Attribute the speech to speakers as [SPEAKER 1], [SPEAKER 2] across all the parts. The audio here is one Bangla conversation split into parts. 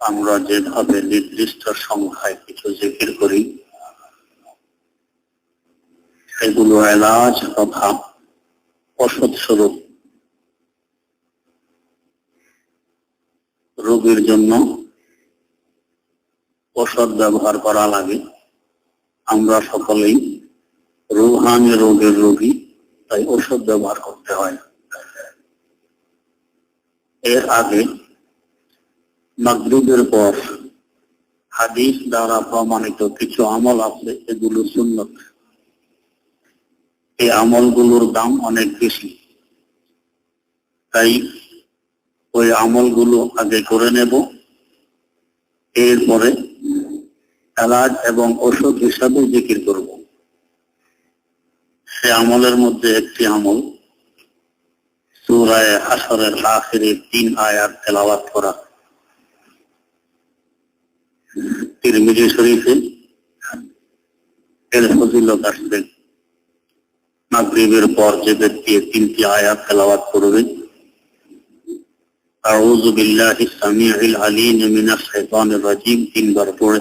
[SPEAKER 1] আমরা যেভাবে নির্দিষ্ট সংখ্যায় কিছু জিকির করি, সেগুলো এলাজ তথা ওষুধ স্বরূপ রোগীর জন্য ওষুধ ব্যবহার করা লাগে। আমরা সকলেই রুহানি রোগের রোগী, তাই ওষুধ ব্যবহার করতে হয়। এর আগে মাগরিবের পর হাদিস দ্বারা প্রমাণিত কিছু আমল আছে, এগুলো সুন্নত। এই আমলগুলোর দাম অনেক বেশি। তাই ওই আমলগুলো আগে করে নেব। এরপরে এলাজ এবং ওষুধ হিসাবে জিকির করব। সে আমলের মধ্যে একটি আমল, সুরায় আসরের আখেরে তিন আয়াত তেলাওয়াত করা। তিরমিজি শরীফে এর ফজিলত আসবে। মাগরিবের পর যে ব্যক্তি তিনটি আয়াত তেলাওয়াত করবে রাজিম তিনবার পড়ে,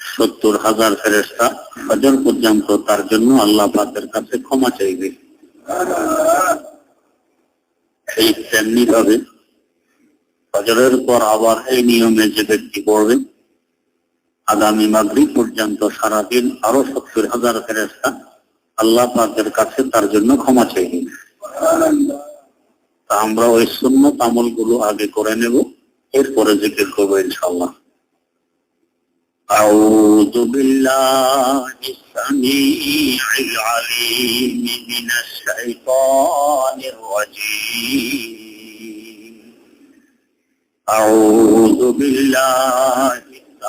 [SPEAKER 1] সত্তর হাজার ফেরেশতা ফজর পর্যন্ত তার জন্য আল্লাহ পাকের কাছে ক্ষমা চাইবে। এই তেমনি ভাবে ফজরের পর আবার এই নিয়মে যে ব্যক্তি পড়বে আগামী মাগরিব পর্যন্ত সারাদিন আরো সত্তর হাজার ফেরেস্তা আল্লাহ পাকের কাছে তার জন্য ক্ষমা চাইবে তা আমরা ওই শূন্য আমল গুলো আগে করে নেব এরপরে জিকির করবো ইনশাল্লাহ أعوذ بالله السميع العليم من الشيطان الرجيم أعوذ بالله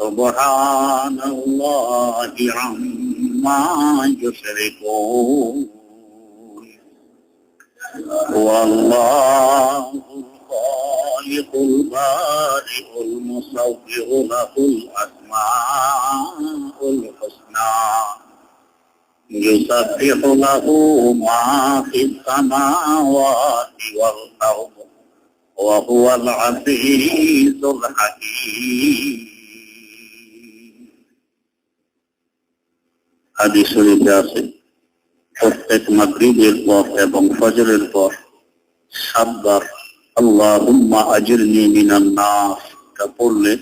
[SPEAKER 1] سبحان الله عما يشركون. هو الله الخالق البارئ المصور له الأسماء الحسنى. يسبح له ما في السماوات والأرض وهو العزيز الحكيم. হাদিস শরীফে আছে প্রত্যেক মাগরিবের পর এবং ফজরের পর সাতবার আল্লাহুম্মা আজিরনি মিনান নার তা পড়লে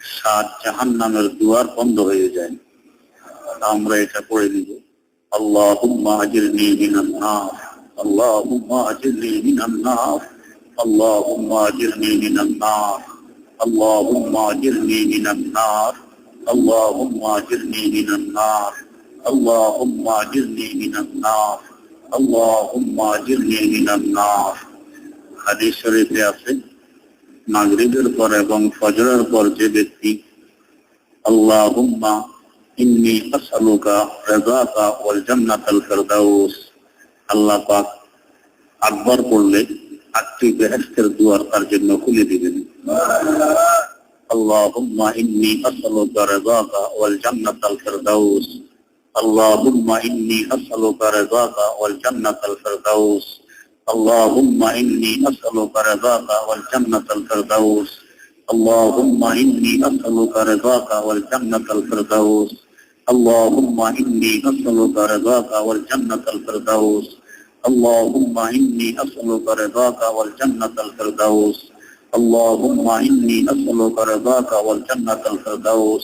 [SPEAKER 1] সাত জাহান্নামের দুয়ার বন্ধ হয়ে যায় আমরা এটা পড়ে নিব আল্লাহুম্মা আজিরনি মিনান নার আল্লাহুম্মা আজিরনি মিনান নার আল্লাহুম্মা আজিরনি মিনান নার আল্লাহুম্মা আজিরনি মিনান নার আল্লাহুম্মা আজিরনি মিনান নার اللهم اجرني من النار اللهم اجرني من النار হাদিস শরীফে আছে মাগরিবের পর এবং ফজরের পর যে ব্যক্তি আল্লাহুম্মা ইন্নী আসআলুকা রাযাকা ওয়াল জান্নাতাল ফিরদাউস আল্লাহ পাক আকবার পড়লে আটটি বেহেশতের দুয়ার তার জন্য খুলে দিবেন আল্লাহুম্মা ইন্নী আসআলুকা রাযাকা ওয়াল জান্নাতাল ফিরদাউস اللهم إني أسألك رضاك والجنة الفردوس. اللهم إني أسألك رضاك والجنة الفردوس. اللهم إني أسألك رضاك والجنة الفردوس. اللهم إني أسألك رضاك والجنة الفردوس. اللهم إني أسألك رضاك والجنة الفردوس. اللهم إني أسألك رضاك والجنة الفردوس.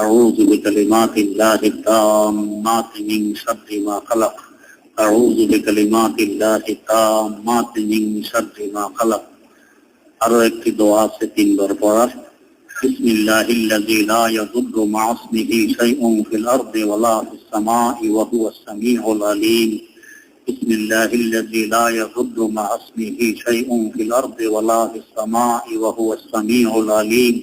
[SPEAKER 1] أعوذ بكلمات الله التامات من شر ما خلق أعوذ بكلمات الله التامات من شر ما خلق আরো একটি দোয়া আছে তিনবার পড়ার بسم الله الذي لا يضر مع اسمه شيء في الأرض ولا في السماء وهو السميع العليم بسم الله الذي لا يضر مع اسمه شيء في الأرض ولا في السماء وهو السميع العليم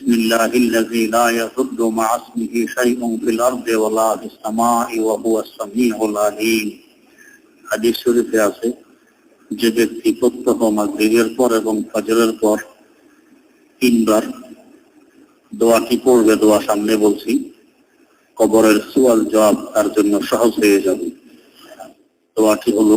[SPEAKER 1] بسم الله الذي لا يضر مع اسمه شيء في الأرض ولا في السماء وهو السميع العليم হাদিস শরীফে আছে যে ব্যক্তি প্রত্যহ মাগরিবের পর এবং ফজরের পর তিনবার দোয়াটি পড়বে দোয়া সামনে বলছি কবরের সুয়াল জবাব তার জন্য সহজ হয়ে যাবে দোয়াটি হলো